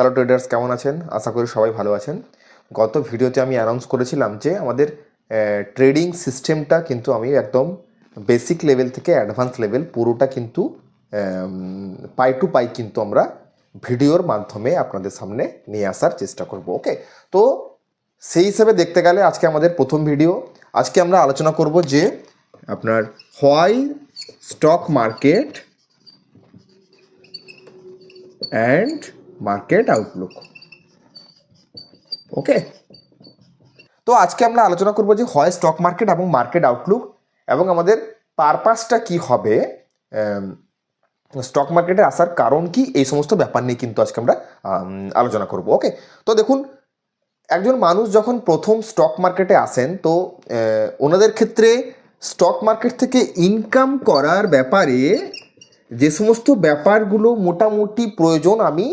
Hello traders কেমন আছেন? আশা করি সবাই ভালো আছেন। গত ভিডিওতে আমি অ্যানাউন্স করেছিলাম যে আমাদের ট্রেডিং সিস্টেমটা কিন্তু আমি একদম বেসিক লেভেল থেকে অ্যাডভান্স লেভেল পুরোটা কিন্তু পাই টু পাই কিন্তু আমরা ভিডিওর মাধ্যমে আপনাদের সামনে নিয়ে আসার চেষ্টা করব ওকে তো সেই হিসেবে দেখতে গেলে আজকে আমাদের প্রথম ভিডিও। আজকে আমরা আলোচনা করব যে আপনার why stock market and market outlook okay তো আজকে আমরা আলোচনা করব যে হয় স্টক মার্কেট এবং মার্কেট আউটলুক এবং আমাদের পারপাসটা কি হবে? স্টক মার্কেটে আসার কারণ কি? এই সমস্ত ব্যাপার নিয়ে কিন্তু আজকে আমরা আলোচনা করব। ওকে তো দেখুন, একজন মানুষ যখন প্রথম স্টক মার্কেটে আসেন, তো ওনাদের ক্ষেত্রে স্টক মার্কেট থেকে ইনকাম করার ব্যাপারে যে সমস্ত ব্যাপারগুলো মোটামুটি প্রয়োজন আমি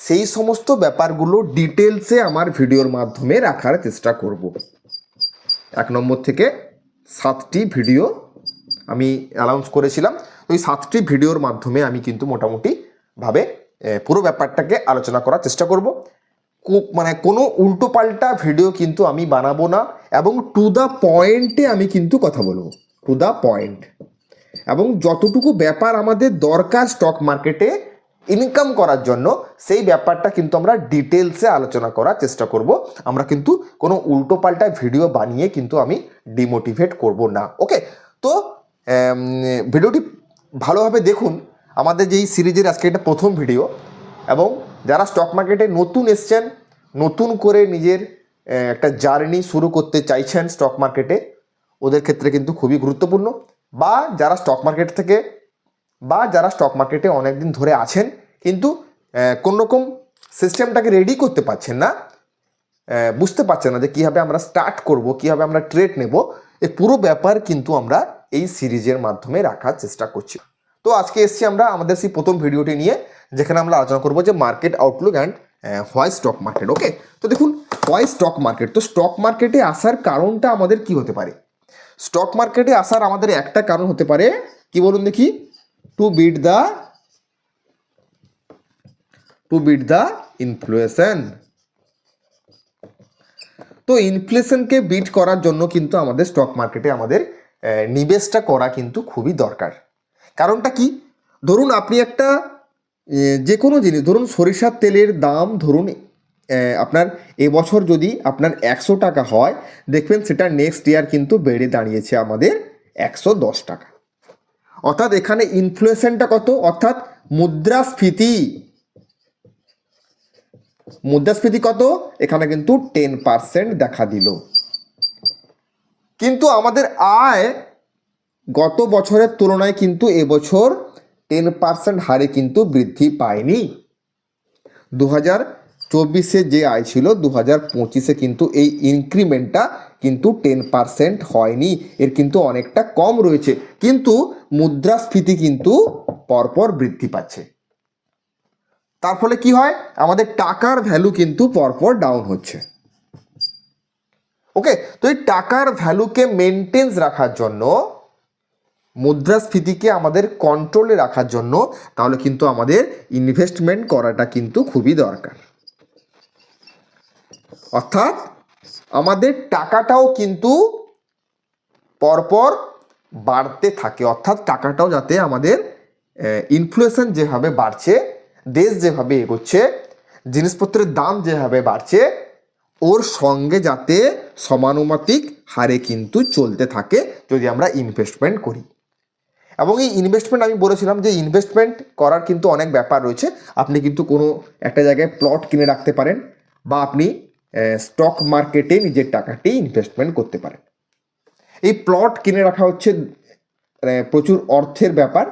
সেই সমস্ত ব্যাপারগুলো ডিটেলসে আমার ভিডিওর মাধ্যমে রাখার চেষ্টা করব। এক নম্বর থেকে সাতটি ভিডিও আমি অ্যানাউন্স করেছিলাম। ওই সাতটি ভিডিওর মাধ্যমে আমি কিন্তু মোটামুটি ভাবে পুরো ব্যাপারটাকে আলোচনা করার চেষ্টা করব। মানে কোনো উল্টোপাল্টা ভিডিও কিন্তু আমি বানাবো না এবং টু দ্য পয়েন্টে আমি কিন্তু কথা বলব। টু দ্য পয়েন্ট এবং যতটুকু ব্যাপার আমাদের দরকার স্টক মার্কেটে ইনকাম করার জন্য সেই ব্যাপারটা কিন্তু আমরা ডিটেলসে আলোচনা করার চেষ্টা করব। আমরা কিন্তু কোনো উল্টোপাল্টা ভিডিও বানিয়ে কিন্তু আমি ডিমোটিভেট করব না। ওকে তো ভিডিওটি ভালোভাবে দেখুন। আমাদের যেই সিরিজের আজকে এটা প্রথম ভিডিও এবং যারা স্টক মার্কেটে নতুন এসছেন, নতুন করে নিজের একটা জার্নি শুরু করতে চাইছেন স্টক মার্কেটে ওদের ক্ষেত্রে কিন্তু খুবই গুরুত্বপূর্ণ। বা যারা স্টক মার্কেট থেকে বা যারা স্টক মার্কেটে অনেক দিন ধরে আছেন কিন্তু রকম সিস্টেমটাকে রেডি করতে পারছেন না বুঝতে পারছেন না যে কীভাবে আমরা স্টার্ট করব, কীভাবে আমরা ট্রেড নেব এই পুরো ব্যাপার কিন্তু আমরা এই সিরিজের মাধ্যমে রাখার চেষ্টা করছি। তো আজকে এসছি আমরা আমাদের সেই প্রথম ভিডিওটি নিয়ে, যেখানে আমরা আলোচনা করব যে market outlook and why stock market okay তো দেখুন হোয়াই স্টক মার্কেট তো স্টক মার্কেটে আসার কারণটা আমাদের কি হতে পারে? স্টক মার্কেটে আসার আমাদের একটা কারণ হতে পারে, কি বলুন দেখি? To beat the to beat the inflation তো ইনফ্লেশনকে বিট করার জন্য কিন্তু আমাদের স্টক মার্কেটে আমাদের নিবেশটা করা কিন্তু খুবই দরকার। কারণটা কি? ধরুন আপনি একটা যে কোনো জিনিস, ধরুন সরিষার তেলের দাম ধরুন আপনার এবছর যদি আপনার একশো টাকা হয়, দেখবেন সেটা নেক্সট ইয়ার কিন্তু বেড়ে দাঁড়িয়েছে আমাদের একশো দশ টাকা। অর্থাৎ এখানে ইনফ্লেশনটা কত? অর্থাৎ মুদ্রাস্ফীতি। মুদ্রাস্ফীতি কত? এখানে কিন্তু টেন পার্সেন্ট দেখা দিল। কিন্তু আমাদের আয় গত বছরের তুলনায় কিন্তু এবছর টেন পার্সেন্ট হারে কিন্তু বৃদ্ধি পায়নি। দু হাজার চব্বিশে যে আয় ছিল দু হাজার পঁচিশে কিন্তু এই ইনক্রিমেন্টটা কিন্তু টেন পার্সেন্ট হয়নি। এর কিন্তু অনেকটা কম রয়েছে। কিন্তু মুদ্রাস্ফীতি কিন্তু পরপর বৃদ্ধি পাচ্ছে। তার ফলে কি হয়? আমাদের টাকার ভ্যালু কিন্তু পরপর ডাউন হচ্ছে। ওকে তো এই টাকার ভ্যালুকে মেনটেন্স রাখার জন্য, মুদ্রাস্ফীতিকে আমাদের কন্ট্রোলে রাখার জন্য, তাহলে কিন্তু আমাদের ইনভেস্টমেন্ট করাটা কিন্তু খুবই দরকার। অর্থাৎ আমাদের টাকাটাও কিন্তু পরপর বাড়তে থাকে। অর্থাৎ টাকাটাও যাতে আমাদের ইনফ্লুয়েশন যেভাবে বাড়ছে দেশ যেভাবে এগোচ্ছে, জিনিসপত্রের দাম যেভাবে বাড়ছে, ওর সঙ্গে যাতে সমানুমাতিক হারে কিন্তু চলতে থাকে যদি আমরা ইনভেস্টমেন্ট করি। এবং এই ইনভেস্টমেন্ট আমি বলেছিলাম যে ইনভেস্টমেন্ট করার কিন্তু অনেক ব্যাপার রয়েছে। আপনি কিন্তু কোনো একটা জায়গায় প্লট কিনে রাখতে পারেন বা আপনি স্টক মার্কেটে নিজের টাকাটি ইনভেস্টমেন্ট করতে পারেন। এই প্লট কিনে রাখা হচ্ছে মানে প্রচুর অর্থের ব্যাপার।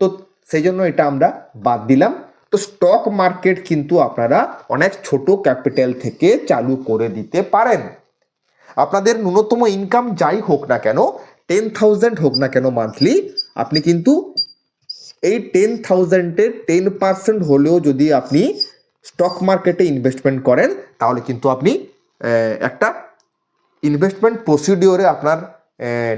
তো সেই জন্য এটা আমরা বাদ দিলাম। তো স্টক মার্কেট কিন্তু আপনারা অনেক ছোট ক্যাপিটাল থেকে চালু করে দিতে পারেন। আপনাদের ন্যূনতম ইনকাম যাই হোক না কেন টেন থাউজেন্ড হোক না কেন মান্থলি আপনি কিন্তু এই টেন থাউজেন্ডের টেন পার্সেন্ট হলেও যদি আপনি স্টক মার্কেটে ইনভেস্টমেন্ট করেন, তাহলে কিন্তু আপনি একটা ইনভেস্টমেন্ট প্রসিডিওরে আপনার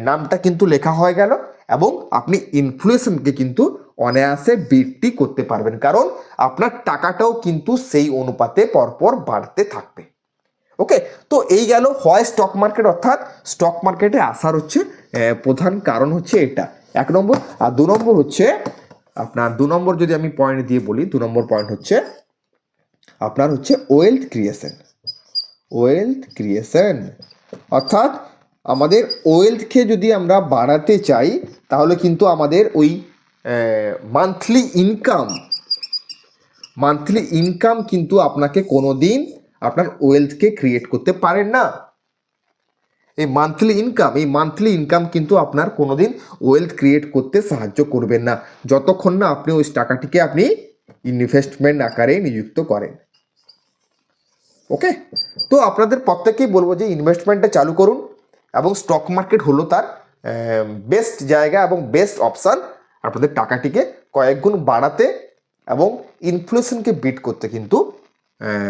নামটা কিন্তু লেখা হয়ে গেল এবং আপনি ইনফ্লুয়েশনকে কিন্তু অনায়াসে বৃদ্ধি করতে পারবেন, কারণ আপনার টাকাটাও কিন্তু সেই অনুপাতে পরপর বাড়তে থাকবে। ওকে, তো এই গেল হয় স্টক মার্কেট অর্থাৎ স্টক মার্কেটে আসার হচ্ছে প্রধান কারণ হচ্ছে এটা। এক নম্বর, আর দু নম্বর হচ্ছে, আপনার দু নম্বর যদি আমি পয়েন্ট দিয়ে বলি, দু নম্বর পয়েন্ট হচ্ছে, আপনার হচ্ছে ওয়েলথ ক্রিয়েশন ওয়েলথ ক্রিয়েশন অর্থাৎ আমাদের ওয়েলথকে যদি আমরা বাড়াতে চাই, তাহলে কিন্তু আমাদের ওই মান্থলি ইনকাম মান্থলি ইনকাম কিন্তু আপনাকে কোনো দিন আপনার ওয়েলথকে ক্রিয়েট করতে পারেন না। এই মান্থলি ইনকাম এই মান্থলি ইনকাম কিন্তু আপনার কোনো দিন ওয়েলথ ক্রিয়েট করতে সাহায্য করবেন না। যতক্ষণ না আপনি ওই টাকাটিকে আপনি ইনভেস্টমেন্ট আকারে নিযুক্ত করেন। ওকে তো আপনাদের প্রত্যেকেই বলব যে ইনভেস্টমেন্টটা চালু করুন এবং স্টক মার্কেট হলো তার বেস্ট জায়গা এবং বেস্ট অপশান আপনাদের টাকাটিকে কয়েক গুণ বাড়াতে এবং ইনফ্লেশনকে বিট করতে কিন্তু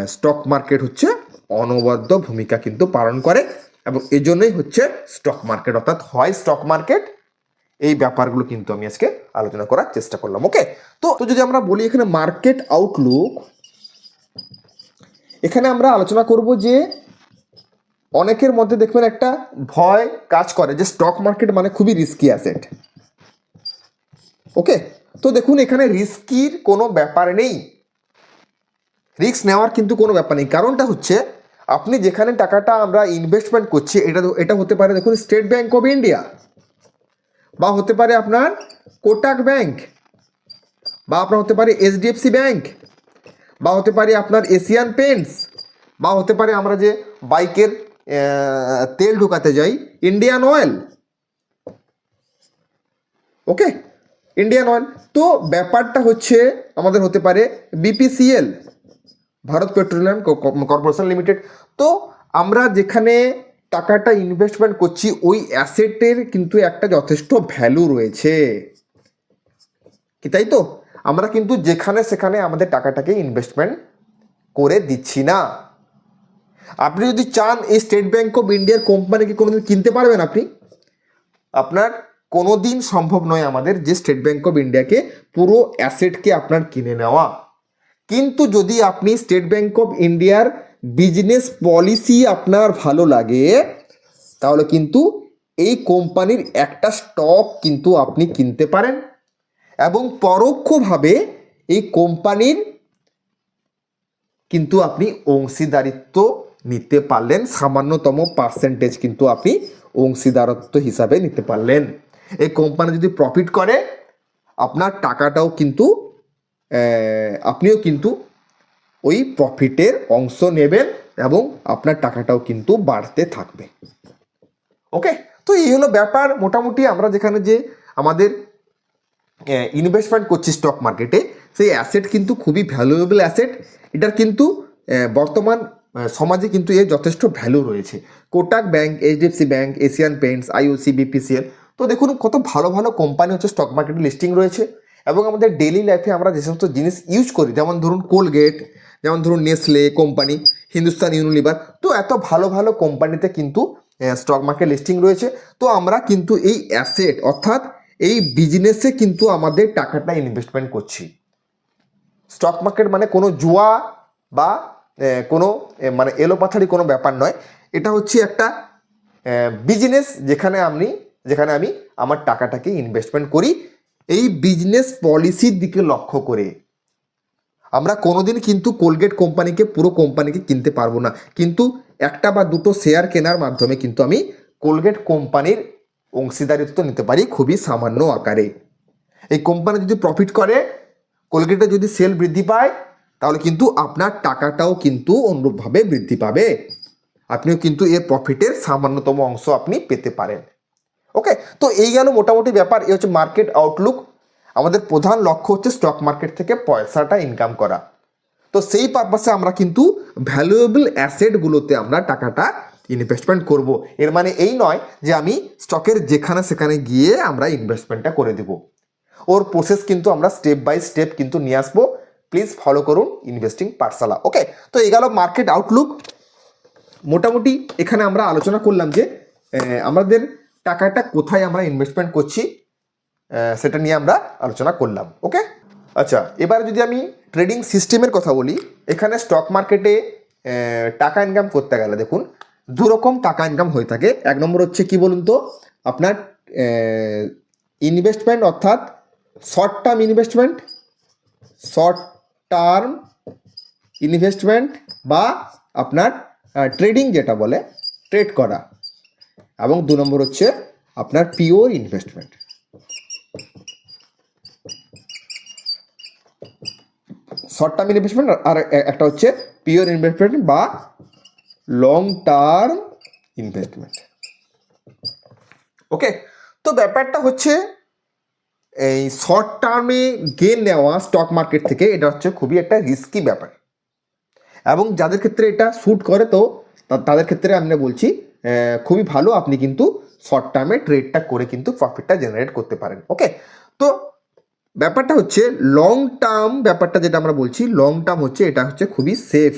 স্টক মার্কেট হচ্ছে অনবদ্য ভূমিকা কিন্তু পালন করে এবং এজন্যই হচ্ছে স্টক মার্কেট অর্থাৎ হয় স্টক মার্কেট এই ব্যাপারগুলো কিন্তু আমি আজকে আলোচনা করার চেষ্টা করলাম ওকে তো তো যদি আমরা বলি এখানে মার্কেট আউটলুক এখানে আমরা আলোচনা করব যে অনেকের মধ্যে দেখবেন একটা ভয় কাজ করে যে স্টক মার্কেট মানে খুবই রিস্কি অ্যাসেট ওকে তো দেখুন, এখানে রিস্কির কোনো ব্যাপার নেই। রিস্ক নেওয়ার কিন্তু কোনো ব্যাপার নেই। কারণটা হচ্ছে, আপনি যেখানে টাকাটা আমরা ইনভেস্টমেন্ট করছি, এটা এটা হতে পারে দেখুন স্টেট ব্যাঙ্ক অফ ইন্ডিয়া বা হতে পারে আপনার কোটাক ব্যাংক বা আপনার হতে পারে এইচডিএফসি ব্যাংক বা হতে পারে আপনার এশিয়ান পেন্টস বা হতে পারে আমরা যে বাইকের তেল ঢুকাতে যাই Indian oil okay Indian oil তো ব্যাপারটা হচ্ছে আমাদের হতে পারে BPCL Bharat petroleum corporation limited. তো আমরা যেখানে টাকাটা ইনভেস্টমেন্ট করছি, ওই অ্যাসেটের কিন্তু একটা যথেষ্ট ভ্যালু রয়েছে। কি তাই তো? আমরা কিন্তু যেখানে সেখানে আমাদের টাকাটাকে ইনভেস্টমেন্ট করে দিচ্ছি না। আপনি যদি চান এই স্টেট ব্যাঙ্ক অফ ইন্ডিয়ার কোম্পানিকে কোনোদিন কিনতে পারবেন আপনি, আপনার কোনো দিন সম্ভব নয় আমাদের যে স্টেট ব্যাঙ্ক অফ ইন্ডিয়াকে পুরো অ্যাসেটকে আপনার কিনে নেওয়া। কিন্তু যদি আপনি স্টেট ব্যাঙ্ক অফ ইন্ডিয়ার বিজনেস পলিসি আপনার ভালো লাগে, তাহলে কিন্তু এই কোম্পানির একটা স্টক কিন্তু আপনি কিনতে পারেন। এবং পরোক্ষভাবে এই কোম্পানির কিন্তু আপনি অংশীদারিত্ব নিতে পারলেন, সামান্যতম পার্সেন্টেজ কিন্তু আপনি অংশীদারত্ব হিসাবে নিতে পারলেন। এই কোম্পানি যদি প্রফিট করে, আপনার টাকাটাও কিন্তু আপনিও কিন্তু ওই প্রফিটের অংশ নেবেন এবং আপনার টাকাটাও কিন্তু বাড়তে থাকবে। ওকে তো এই হলো ব্যাপার। মোটামুটি আমরা যেখানে যে আমাদের ইনভেস্টমেন্ট করছি স্টক মার্কেটে সেই অ্যাসেট কিন্তু খুবই ভ্যালুয়েবল অ্যাসেট এটার কিন্তু বর্তমান সমাজে কিন্তু এর যথেষ্ট ভ্যালু রয়েছে। Kotak bank HDFC bank Asian paints IOC BPCL তো দেখুন, কত ভালো ভালো কোম্পানি হচ্ছে স্টক মার্কেটে লিস্টিং রয়েছে এবং আমাদের ডেইলি লাইফে আমরা যে সমস্ত জিনিস ইউজ করি, যেমন ধরুন কোলগেট যেমন ধরুন নেসলে কোম্পানি হিন্দুস্তান ইউনিলিভার তো এত ভালো ভালো কোম্পানিতে কিন্তু স্টক মার্কেট লিস্টিং রয়েছে। তো আমরা কিন্তু এই অ্যাসেট অর্থাৎ এই বিজনেসে কিন্তু আমাদের টাকাটা ইনভেস্টমেন্ট করছি। স্টক মার্কেট মানে কোনো জুয়া বা কোনো মানে এলোপাথারি কোনো ব্যাপার নয়। এটা হচ্ছে একটা বিজনেস যেখানে আমি যেখানে আমি আমার টাকাটাকে ইনভেস্টমেন্ট করি এই বিজনেস পলিসির দিকে লক্ষ্য করে। আমরা কোনোদিন কিন্তু কোলগেট কোম্পানিকে, পুরো কোম্পানিকে কিনতে পারব না। কিন্তু একটা বা দুটো শেয়ার কেনার মাধ্যমে কিন্তু আমি কোলগেট কোম্পানির অংশীদারিত্ব নিতে পারি খুবই সামান্য আকারে। এই কোম্পানি যদি প্রফিট করে কোলগেটে যদি সেল বৃদ্ধি পায়, তাহলে কিন্তু আপনার টাকাটাও কিন্তু অনুরূপভাবে বৃদ্ধি পাবে। আপনিও কিন্তু এর প্রফিটের সামান্যতম অংশ আপনি পেতে পারেন। ওকে তো এই গেল মোটামুটি ব্যাপার, এই হচ্ছে মার্কেট আউটলুক আমাদের প্রধান লক্ষ্য হচ্ছে স্টক মার্কেট থেকে পয়সাটা ইনকাম করা। তো সেই পারপাসে আমরা কিন্তু ভ্যালুয়েবল অ্যাসেটগুলোতে আমরা টাকাটা ইনভেস্টমেন্ট করব। এর মানে এই নয় যে আমি স্টকের যেখানে সেখানে গিয়ে আমরা ইনভেস্টমেন্টটা করে দেব। ওর প্রসেস কিন্তু আমরা স্টেপ বাই স্টেপ কিন্তু নিয়ে আসব। প্লিজ ফলো করুন ইনভেস্টিং পাঠশালা ওকে তো এই গেল মার্কেট আউটলুক মোটামুটি এখানে আমরা আলোচনা করলাম যে আমাদের টাকাটা কোথায় আমরা ইনভেস্টমেন্ট করছি সেটা নিয়ে আমরা আলোচনা করলাম ওকে আচ্ছা এবার যদি আমি ট্রেডিং সিস্টেমের কথা বলি, এখানে স্টক মার্কেটে টাকা ইনকাম করতে গেলে দেখুন দু রকম টাকা ইনকাম হয়ে থাকে। এক নম্বর হচ্ছে কি বলুন তো, আপনার ইনভেস্টমেন্ট অর্থাৎ short term investment short term investment বা আপনার ট্রেডিং যেটা বলে ট্রেড করা। এবং দু নম্বর হচ্ছে আপনার pure investment short term investment আর একটা হচ্ছে পিওর ইনভেস্টমেন্ট বা লং টার্ম ইনভেস্টমেন্ট ওকে তো ব্যাপারটা হচ্ছে এই শর্ট টার্মে গেন নেওয়া স্টক মার্কেট থেকে এটা হচ্ছে খুবই একটা রিস্কি ব্যাপার। এবং যাদের ক্ষেত্রে এটা শ্যুট করে তো তাদের ক্ষেত্রে আমরা বলছি খুবই ভালো আপনি কিন্তু শর্ট টার্মে ট্রেডটা করে কিন্তু প্রফিটটা জেনারেট করতে পারেন ওকে তো ব্যাপারটা হচ্ছে লং টার্ম ব্যাপারটা যেটা আমরা বলছি লং টার্ম হচ্ছে এটা হচ্ছে খুবই সেফ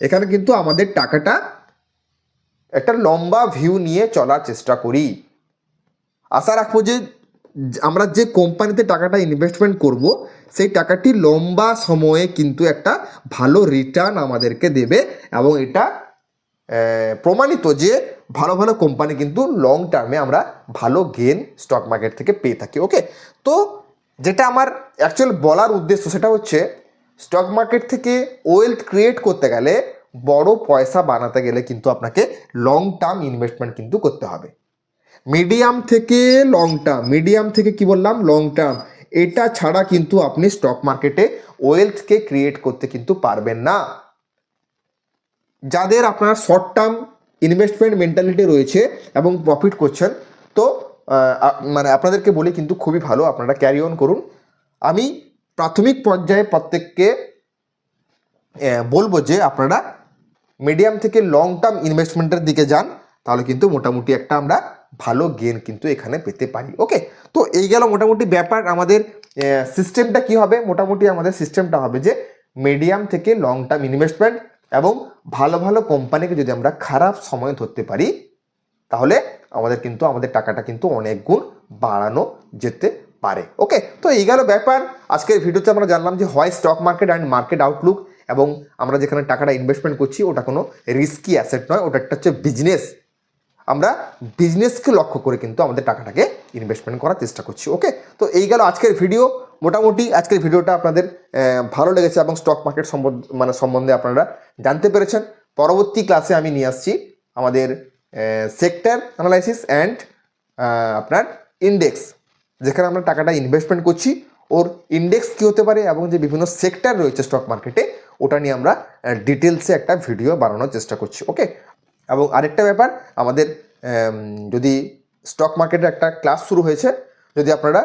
এখানে কিন্তু আমাদের টাকাটা একটা লম্বা ভিউ নিয়ে চলার চেষ্টা করি। আশা রাখব যে আমরা যে কোম্পানিতে টাকাটা ইনভেস্টমেন্ট করব, সেই টাকাটি লম্বা সময়ে কিন্তু একটা ভালো রিটার্ন আমাদেরকে দেবে এবং এটা প্রমাণিত যে ভালো ভালো কোম্পানি কিন্তু লং টার্মে আমরা ভালো গেন স্টক মার্কেট থেকে পেয়ে থাকি ওকে তো যেটা আমার অ্যাকচুয়াল বলার উদ্দেশ্য সেটা হচ্ছে স্টক মার্কেট থেকে ওয়েলথ ক্রিয়েট করতে গেলে বড় পয়সা বানাতে গেলে কিন্তু আপনাকে লং টার্ম ইনভেস্টমেন্ট কিন্তু করতে হবে। মিডিয়াম থেকে লং টার্ম মিডিয়াম থেকে কি বললাম? লং টার্ম এটা ছাড়া কিন্তু আপনি স্টক মার্কেটে ওয়েলথকে ক্রিয়েট করতে কিন্তু পারবেন না। যাদের আপনার শর্ট টার্ম ইনভেস্টমেন্ট মেন্টালিটি রয়েছে এবং প্রফিট করছেন, তো মানে আপনাদেরকে বলি কিন্তু খুবই ভালো, আপনারা ক্যারি অন করুন। আমি প্রাথমিক পর্যায়ে প্রত্যেককে বলব যে আপনারা মিডিয়াম থেকে লং টার্ম ইনভেস্টমেন্টের দিকে যান, তাহলে কিন্তু মোটামুটি একটা আমরা ভালো গেন কিন্তু এখানে পেতে পারি ওকে তো এই গেল মোটামুটি ব্যাপার, আমাদের সিস্টেমটা কি হবে? মোটামুটি আমাদের সিস্টেমটা হবে যে মিডিয়াম থেকে লং টার্ম ইনভেস্টমেন্ট এবং ভালো ভালো কোম্পানিকে যদি আমরা খারাপ সময় ধরতে পারি, তাহলে আমাদের কিন্তু, আমাদের টাকাটা কিন্তু অনেক গুণ বাড়ানো যেতে পারে। ওকে? তো এই গেল ব্যাপার। আজকের ভিডিওতে আমরা জানলাম যে হয় stock market and market outlook এবং আমরা যেখানে টাকাটা ইনভেস্টমেন্ট করছি, ওটা কোনো রিস্কি অ্যাসেট নয়, ওটা একটা হচ্ছে বিজনেস আমরা বিজনেসকে লক্ষ্য করে কিন্তু আমাদের টাকাটাকে ইনভেস্টমেন্ট করার চেষ্টা করছি। ওকে? তো এই গেল আজকের ভিডিও মোটামুটি আজকের ভিডিওটা আপনাদের ভালো লেগেছে এবং স্টক মার্কেট সম্বন্ধে মানে সম্বন্ধে আপনারা জানতে পেরেছেন। পরবর্তী ক্লাসে আমি নিয়ে আসছি আমাদের সেক্টর অ্যানালাইসিস অ্যান্ড আপনার ইন্ডেক্স যেখানে আমরা টাকাটা ইনভেস্টমেন্ট করছি। ওর ইন্ডেক্স কী হতে পারে এবং যে বিভিন্ন সেক্টর রয়েছে স্টক মার্কেটে ওটা নিয়ে আমরা ডিটেলসে একটা ভিডিও বানানোর চেষ্টা করছি ওকে এবং আরেকটা ব্যাপার, আমাদের যদি স্টক মার্কেটের একটা ক্লাস শুরু হয়েছে, যদি আপনারা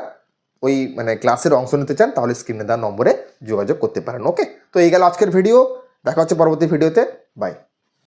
ওই মানে ক্লাসের অংশ নিতে চান, তাহলে স্ক্রিনে দেওয়া নম্বরে যোগাযোগ করতে পারেন ওকে তো এই গেল আজকের ভিডিও দেখা হচ্ছে পরবর্তী ভিডিওতে বাই